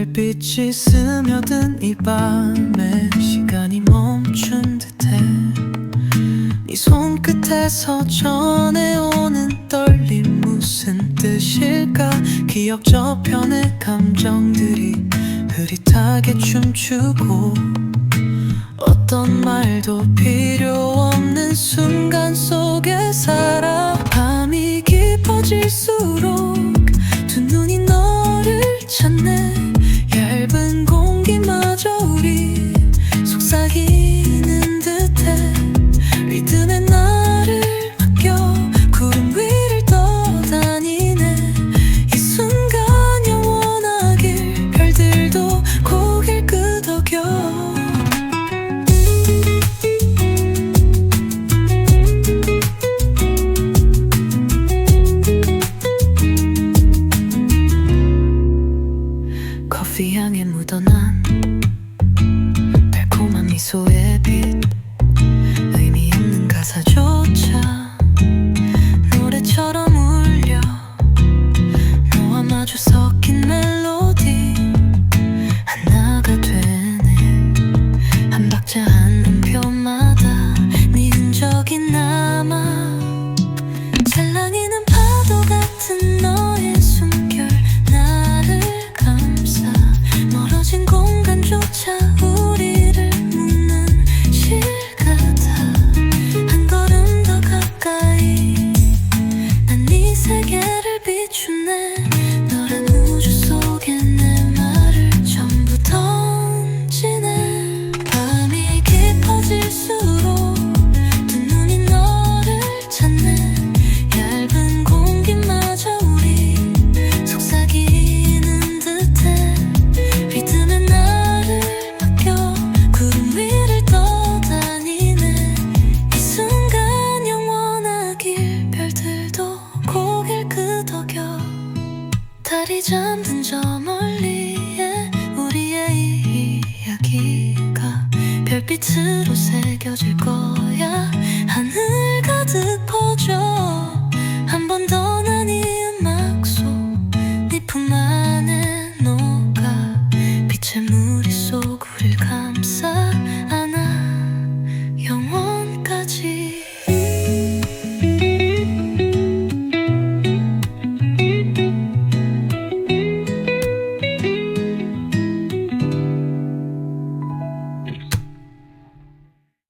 별빛이 스며든 이 밤에 시간이 멈춘 듯해. 네 손끝에서 전해오는 떨림 무슨 뜻일까? 기억 저편의 감정들이 흐릿하게 춤추고 어떤 말도 필요 없는 순간 속에서 묻어난 달이 잠든 저 멀리에 우리의 이야기가 별빛으로 새겨질 거야. 하늘 가득